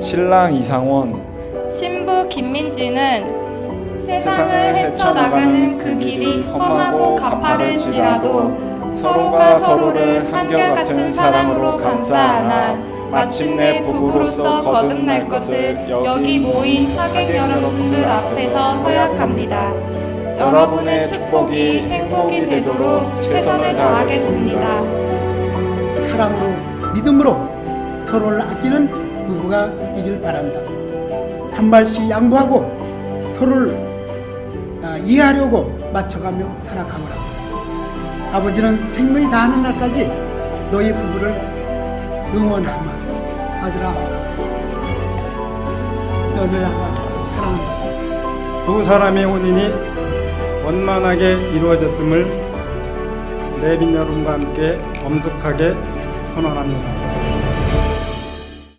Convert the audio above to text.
신랑 이상원 신부 김민지는 세상을 헤쳐나가는 그 길이 험하고 가파를지라도 서로가 서로를 한결같은 사랑으로 감싸 안아 마침내 부부로서 거듭날 것을 여기 모인 하객 여러분들 앞에서 서약합니다. 여러분의 축복이 행복이 되도록 최선을 다하겠습니다. 사랑으로 믿음으로 서로를 아끼는 부부가 되길 바란다. 한 발씩 양보하고 서로를 아, 이해하려고 맞춰가며 살아가거라. 아버지는 생명이 다하는 날까지 너희 부부를 응원하마. 아들아, 너를 아가 사랑한다. 두 사람의 혼인이 원만하게 이루어졌음을 레빈 여러분과 함께 엄숙하게 선언합니다.